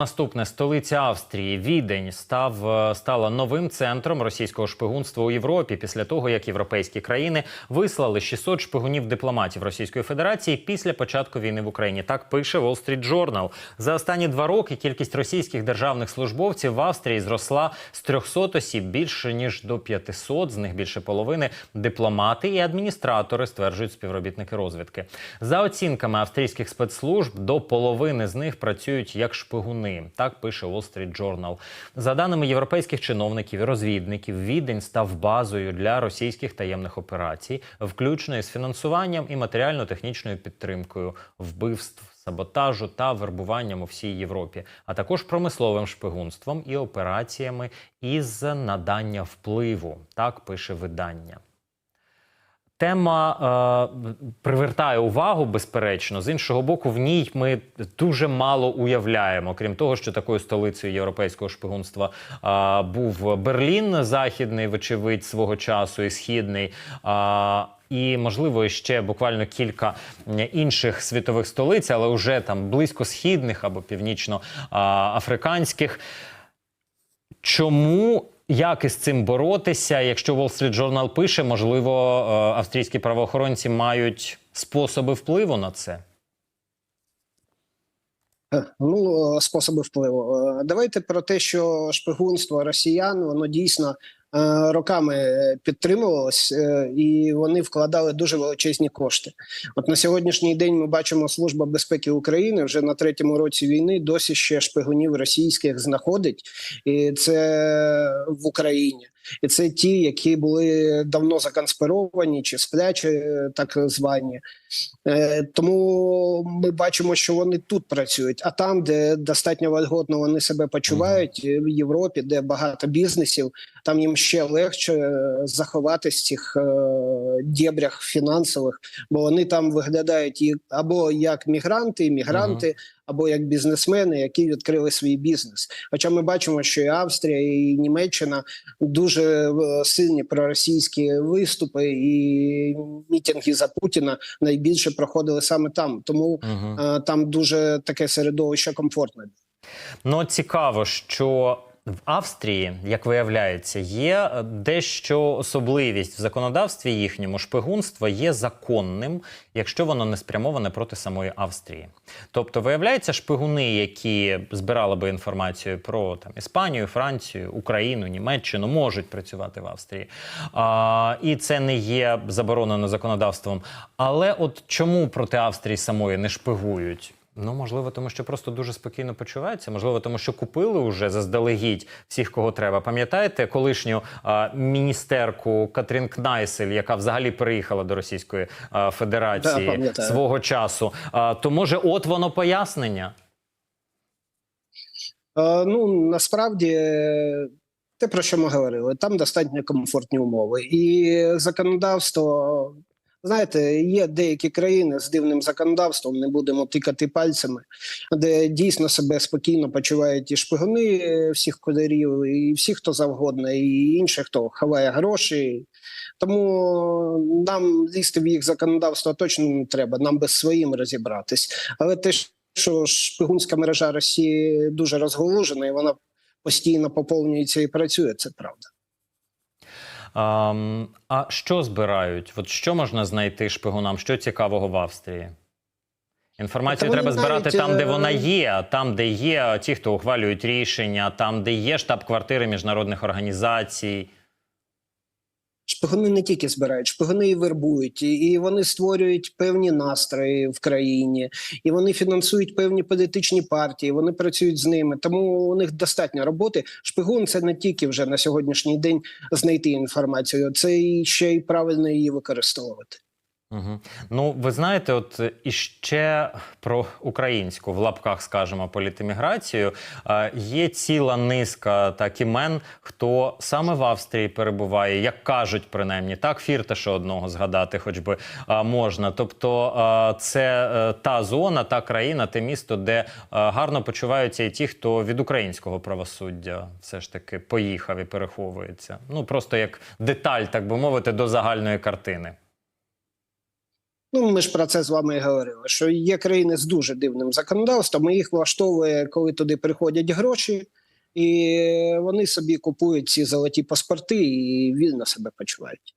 Наступне столиця Австрії Відень став е, стала новим центром російського шпигунства у Європі після того, як європейські країни вислали 600 шпигунів дипломатів Російської Федерації після початку війни в Україні. Так пише Wall Street Journal. За останні два роки кількість російських державних службовців в Австрії зросла з 300 осіб більше ніж до 500, З них більше половини дипломати і адміністратори, стверджують співробітники розвідки. За оцінками австрійських спецслужб, до половини з них працюють як шпигуни. Так пише Wall Street Journal. За даними європейських чиновників і розвідників, Відень став базою для російських таємних операцій, включно із фінансуванням і матеріально-технічною підтримкою вбивств. Саботажу та вербуванням у всій Європі, а також промисловим шпигунством і операціями із надання впливу. Так пише видання. Тема е, привертає увагу, безперечно. З іншого боку, в ній ми дуже мало уявляємо. Крім того, що такою столицею європейського шпигунства е, був Берлін, західний, вочевидь, свого часу і східний. Е, і можливо ще буквально кілька інших світових столиць, але вже там близько східних або північно-африканських. Чому як із цим боротися? Якщо Wall Street Journal пише, можливо, е, австрійські правоохоронці мають способи впливу на це? Ну, е, способи впливу. Е, Давайте про те, що шпигунство росіян воно дійсно е, роками підтримувалось, е, і вони вкладали дуже величезні кошти. От на сьогоднішній день ми бачимо Служба безпеки України вже на третьому році війни досі ще шпигунів російських знаходить, і це в Україні. І це ті, які були давно законспіровані чи сплячі, е, так звані. Е, Тому ми бачимо, що вони тут працюють. А там, де достатньо вольготно вони себе почувають, е, в Європі, де багато бізнесів, там їм ще легше е, заховатись в цих е, дєбрях фінансових, бо вони там виглядають або як мігранти, іммігранти, або як бізнесмени, які відкрили свій бізнес. Хоча ми бачимо, що і Австрія, і Німеччина дуже е, сильні проросійські виступи і мітинги за Путіна найбільше проходили саме там. Тому Угу. е, там дуже таке середовище комфортне. Ну цікаво, що в Австрії, як виявляється, є е, дещо особливість в законодавстві їхньому шпигунство є законним, якщо воно не спрямоване проти самої Австрії. Тобто, виявляється, шпигуни, які збирали би інформацію про там Іспанію, Францію, Україну, Німеччину, можуть працювати в Австрії. А, і це не є заборонено законодавством. Але от чому проти Австрії самої не шпигують? Ну, можливо, тому що просто дуже спокійно почуваються. Можливо, тому що купили вже заздалегідь всіх, кого треба. Пам'ятаєте колишню а, міністерку Катрін Кнайсель, яка взагалі приїхала до Російської а, Федерації пам'ятаю. свого часу? А, то може, от воно пояснення? Е, ну насправді. Те, про що ми говорили, там достатньо комфортні умови, і законодавство. Знаєте, є деякі країни з дивним законодавством, не будемо тикати пальцями, де дійсно себе спокійно почувають і шпигуни е, всіх кольорів, і всі, хто завгодно, і інші, хто ховає гроші. Тому нам лізти в їх законодавство точно не треба, нам без своїм розібратись. Але те, що шпигунська мережа Росії дуже розголужена, і вона постійно поповнюється і працює, це правда. А, а що збирають? От що можна знайти шпигунам? Що цікавого в Австрії? Інформацію Та треба збирати навіть, там, де е, вона є, там, де є ті, хто ухвалюють рішення, там, де є штаб-квартири міжнародних організацій. Шпигуни не тільки збирають, шпигуни і вербують, і, вони створюють певні настрої в країні, і вони фінансують певні політичні партії. Вони працюють з ними. Тому у них достатньо роботи. Шпигун це не тільки вже на сьогоднішній день знайти інформацію, це і ще й правильно її використовувати. Угу. Ну, ви знаєте, от е, іще про українську в лапках, скажімо, політеміграцію. Е, є ціла низка так імен, хто саме в Австрії перебуває, як кажуть, принаймні, так фірташа одного згадати, хоч би е, можна. Тобто, е, це е, та зона, та країна, те місто, де е, гарно почуваються і ті, хто від українського правосуддя все ж таки поїхав і переховується. Ну просто як деталь, так би мовити, до загальної картини. Ну, ми ж про це з вами і говорили. Що є країни з дуже дивним законодавством, і їх влаштовує, коли туди приходять гроші, і вони собі купують ці золоті паспорти і вільно себе почувають.